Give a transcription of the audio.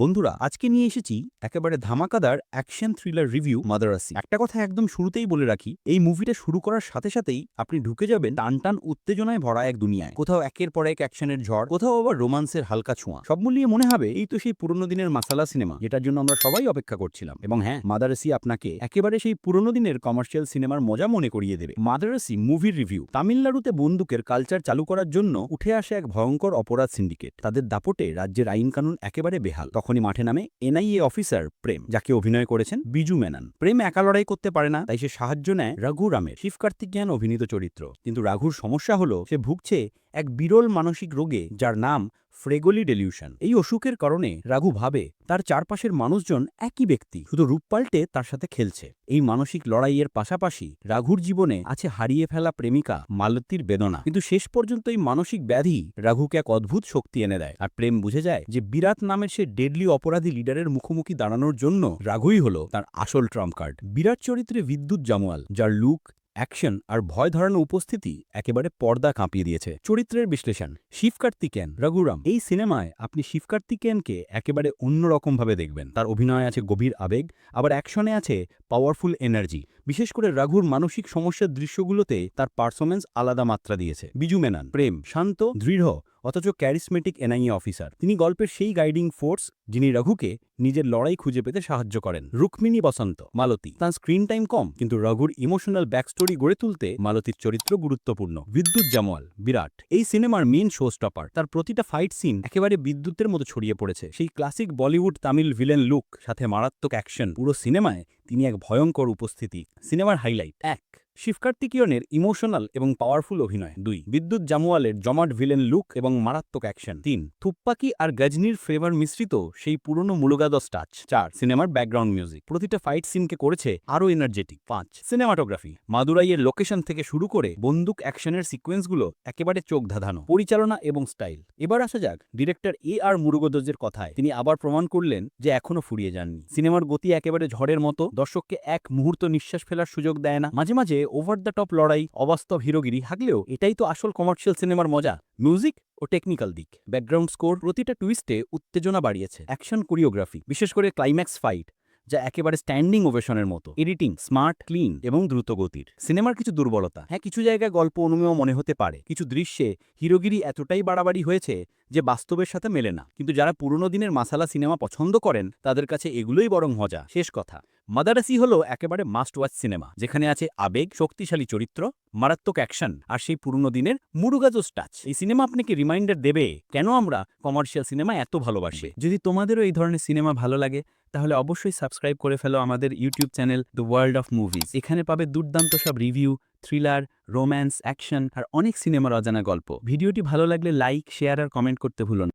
বন্ধুরা, আজকে নিয়ে এসেছি একেবারে ধামাকাদার অ্যাকশন থ্রিলার রিভিউ মাদারাসি। একটা কথা একদম শুরুতেই বলে রাখি, এই মুভিটা শুরু করার সাথে সাথেই আপনি ঢুকে যাবেন টান টান উত্তেজনায় ভরা এক দুনিয়ায়। কোথাও একের পর এক অ্যাকশনের ঝড়, কোথাও আবার রোমান্সের হালকা ছোঁয়া। সব মিলিয়ে মনে হবে এই তো সেই পুরনো দিনের মাসালা সিনেমা, যেটার জন্য আমরা সবাই অপেক্ষা করছিলাম। এবং হ্যাঁ মাদারাসি আপনাকে একেবারে সেই পুরনো দিনের কমার্শিয়াল সিনেমার মজা মনে করিয়ে দেবে। মাদারাসি মুভির রিভিউ, তামিলনাড়ুতে বন্দুকের কালচার চালু করার জন্য উঠে আসে এক ভয়ঙ্কর অপরাধ সিন্ডিকেট। তাদের দাপটে রাজ্যের আইন কানুন একেবারে বেহাল। তখনই মাঠে নামে এনআইএ অফিসার প্রেম, যাকে অভিনয় করেছেন বিজু মেনান। প্রেম একা লড়াই করতে পারে না, তাই সে সাহায্য নেয় রঘু রামের। শিব জ্ঞান অভিনীত চরিত্র। কিন্তু রাঘুর সমস্যা হলো, সে ভুগছে এক বিরল মানসিক রোগে, যার নাম ফ্রেগোলি ডেলিউশন এই অসুখের কারণে রাঘু ভাবে তার চারপাশের মানুষজন একই ব্যক্তি, শুধু রূপ পাল্টে তার সাথে খেলছে। এই মানসিক লড়াইয়ের পাশাপাশি রাঘুর জীবনে আছে হারিয়ে ফেলা প্রেমিকা মালতীর বেদনা। কিন্তু শেষ পর্যন্ত এই মানসিক ব্যাধি রাঘুকে এক অদ্ভুত শক্তি এনে দেয়। আর প্রেম বুঝে যায় যে বিরাট নামের সে ডেডলি অপরাধী লিডারের মুখোমুখি দাঁড়ানোর জন্য রাঘুই হল তার আসল ট্রাম্প কার্ড বিরাট চরিত্রে বিদ্যুৎ জামোয়াল, যার লুক অ্যাকশন আর ভয় ধরানো উপস্থিতি একেবারে পর্দা কাঁপিয়ে দিয়েছে। চরিত্রের বিশ্লেষণ শিব কার্তিকেন রঘুরাম। এই সিনেমায় আপনি শিব কার্তিকেনকে একেবারে অন্যরকমভাবে দেখবেন। তার অভিনয় আছে গভীর আবেগ, আবার অ্যাকশনে আছে পাওয়ারফুল এনার্জি বিশেষ করে রাঘুর মানসিক সমস্যার দৃশ্যগুলোতে তার পারফরমেন্স আলাদা মাত্রা দিয়েছে। বিজু মেনান, প্রেম, শান্ত, দৃঢ়, অথচ ক্যারিসমেটিক এনআইএ অফিসার তিনি গল্পের সেই গাইডিং ফোর্স যিনি রঘুকে নিজের লড়াই খুঁজে পেতে সাহায্য করেন। রুক্মিণী বসন্ত, মালতী। তার স্ক্রিন টাইম কম, কিন্তু রঘুর ইমোশনাল ব্যাকস্টোরি গড়ে তুলতে মালতীর চরিত্র গুরুত্বপূর্ণ। বিদ্যুৎ জামওয়াল, বিরাট। এই সিনেমার মেন শো স্টপার তার প্রতিটা ফাইট সিন একেবারে বিদ্যুতের মতো ছড়িয়ে পড়েছে। সেই classic Bollywood Tamil villain look সাথে মারাত্মক অ্যাকশন পুরো সিনেমায় তিনি এক ভয়ঙ্কর উপস্থিতি সিনেমার হাইলাইট। এক শিবকার্তিকিয়নের ইমোশনাল এবং পাওয়ারফুল অভিনয়। দুই, বিদ্যুৎ জামুয়ালের জমাট ভিলেন লুক এবং মারাত্মক অ্যাকশন। তিন, থুপ্পাকি আর গজনির ফ্লেভার মিশ্রিত সেই পুরনো মুলুগাদস টাচ চার, সিনেমার ব্যাকগ্রাউন্ড মিউজিক। প্রতিটা ফাইট সিনকে করেছে আরও এনার্জেটিক। পাঁচ, সিনেমাটোগ্রাফি। মাদুরাইয়ের লোকেশন থেকে শুরু করে বন্দুক অ্যাকশনের সিকোয়েন্সগুলো একেবারে চোখ ধাঁধানো। পরিচালনা এবং স্টাইল। এবার আসা যাক ডিরেক্টর এ আর মুরুগোদজের কথায়। তিনি আবার প্রমাণ করলেন যে এখনও ফুরিয়ে যাননি। সিনেমার গতি একেবারে ঝড়ের মতো। দর্শককে এক মুহূর্ত নিঃশ্বাস ফেলার সুযোগ দেয় না। মাঝে মাঝে ওভার দ্য টপ লড়াই, অবাস্তব হিরোগিরি থাকলেও এটাই তো আসল কমার্শিয়াল সিনেমার মজা। মিউজিক ও টেকনিক্যাল দিক। ব্যাকগ্রাউন্ড স্কোর প্রতিটা টুইস্টে উত্তেজনা বাড়িয়েছে। অ্যাকশন কোরিওগ্রাফি বিশেষ করে ক্লাইম্যাক্স ফাইট যা একেবারে স্ট্যান্ডিং ওভেশনের মতো। এডিটিং স্মার্ট ক্লিন এবং দ্রুত গতির সিনেমার কিছু দুর্বলতা। হ্যাঁ কিছু জায়গায় গল্প অনুমেয় মনে হতে পারে। কিছু দৃশ্যে হিরোগিরি এতটাই বাড়াবাড়ি হয়েছে যে বাস্তবের সাথে মেলে না। কিন্তু যারা পুরনো দিনের মাসালা সিনেমা পছন্দ করেন, তাদের কাছে এগুলোই বরং মজা। শেষ কথা। মাদারাসি হলো একেবারে মাস্ট ওয়াচ সিনেমা, যেখানে আছে আবেগ, শক্তিশালী চরিত্র, মারাত্মক অ্যাকশন আর সেই পুরনো দিনের মুরুগাজোস টাচ এই সিনেমা আপনাকে রিমাইন্ডার দেবে, কেন আমরা কমার্শিয়াল সিনেমা এত ভালোবাসি? যদি তোমাদেরও এই ধরনের সিনেমা ভালো লাগে, তাহলে অবশ্যই সাবস্ক্রাইব করে ফেলো আমাদের YouTube channel The World of Movies এখানে পাবে দুর্দান্ত সব রিভিউ থ্রিলার রোম্যান্স অ্যাকশন আর অনেক সিনেমার অজানা গল্প। ভিডিওটি ভালো লাগলে লাইক শেয়ার আর কমেন্ট করতে ভুলো